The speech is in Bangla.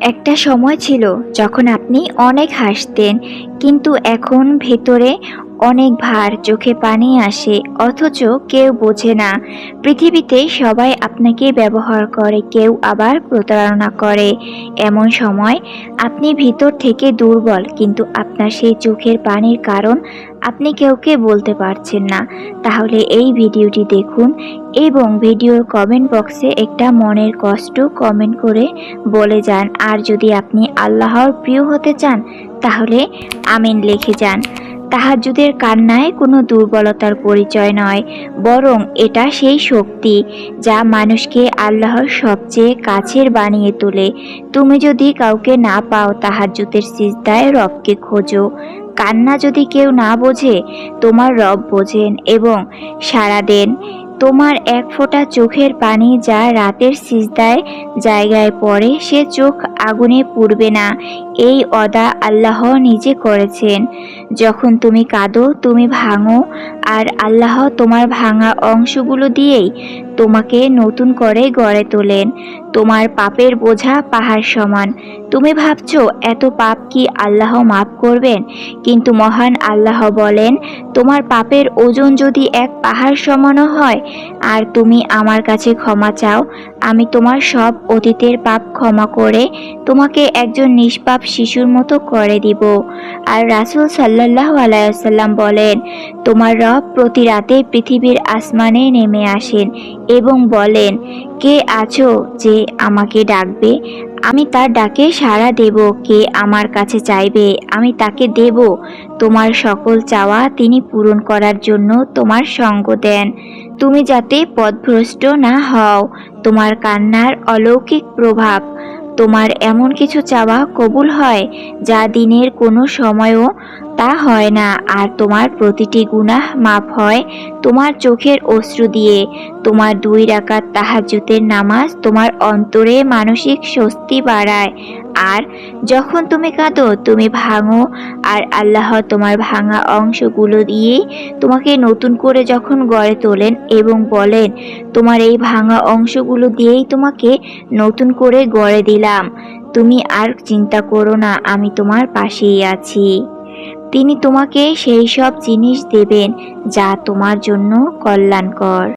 একটা সময় ছিল যখন আপনি অনেক হাসতেন কিন্তু এখন ভেতরে অনেক ভার চোখে পানি আসে, অথচ কেউ বোঝে না। পৃথিবীতে সবাই আপনাকে ব্যবহার করে, কেউ আবার প্রতারণা করে। এমন সময় আপনি ভিতর থেকে দুর্বল, কিন্তু আপনার সেই চোখের পানির কারণ আপনি কেউকে বলতে পারছেন না। তাহলে এই ভিডিওটি দেখুন এবং ভিডিওর কমেন্ট বক্সে একটা মনের কষ্ট কমেন্ট করে বলে যান। আর যদি আপনি আল্লাহর প্রিয় হতে চান, তাহলে আমিন লিখে যান। তাহাজুদের কান্নায় কোনো দুর্বলতার পরিচয় নয়, বরং এটা সেই শক্তি যা মানুষকে আল্লাহর সবচেয়ে কাছের বানিয়ে তোলে। তুমি যদি কাউকে না পাও তাহাজুদের সিজদায় রবকে খোঁজো। কান্না যদি কেউ না বোঝে, তোমার রব বোঝেন এবং সারা দেন। তোমার এক ফোঁটা চোখের পানি যা রাতের সিজদায় জায়গায় পড়ে, সে চোখ আগুনে পুড়বে না। এই অদা আল্লাহ নিজে করেছেন। যখন তুমি কাঁদো, তুমি ভাঙো, আর আল্লাহ তোমার ভাঙা অংশগুলো দিয়েই তোমাকে নতুন করে গড়ে তোলেন। তোমার পাপের বোঝা পাহাড় সমান। তুমি ভাবছ, এত পাপ কি আল্লাহ মাফ করবেন? কিন্তু মহান আল্লাহ বলেন, তোমার পাপের ওজন যদি এক পাহাড় সমানও হয়, আর তুমি আমার কাছে ক্ষমা চাও, আমি তোমার সব অতীতের পাপ ক্ষমা করে তোমাকে একজন নিষ্পাপ শিশুর মতো করে দিব। আর রাসূল সাল্লাল্লাহু আলাইসাল্লাম বলেন, তোমার রব প্রতি রাতে পৃথিবীর আসমানে নেমে আসেন এবং বলেন, কে আছো যে আমাকে ডাকবে? আমি তার ডাকে সাড়া দেব। কে আমার কাছে চাইবে, আমি তাকে দেব। তোমার সকল চাওয়া তিনি পূরণ করার জন্য তোমার সঙ্গ দেন। তুমি যাতে পথভ্রষ্ট না হও, তোমার কান্নার অলৌকিক প্রভাব তোমার এমন কিছু চাওয়া কবুল হয় যা দিনের কোনো সময়ও তা হয় না। আর তোমার প্রতিটি গুনাহ মাফ হয় তোমার চোখের অশ্রু দিয়ে। তোমার দুই রাকাত তাহাজ্জুদের নামাজ তোমার অন্তরে মানসিক স্বস্তি বাড়ায়। আর যখন তুমি কাঁদো, তুমি ভাঙো। আর আল্লাহ তোমার ভাঙা অংশগুলো দিয়ে তোমাকে নতুন করে যখন গড়ে তোলেন এবং বলেন, তোমার এই ভাঙা অংশগুলো দিয়েই তোমাকে নতুন করে গড়ে দিলাম। তুমি আর চিন্তা করো না, আমি তোমার পাশেই আছি। তিনি তোমাকে সেই সব জিনিস দেবেন যা তোমার জন্য কল্যাণকর।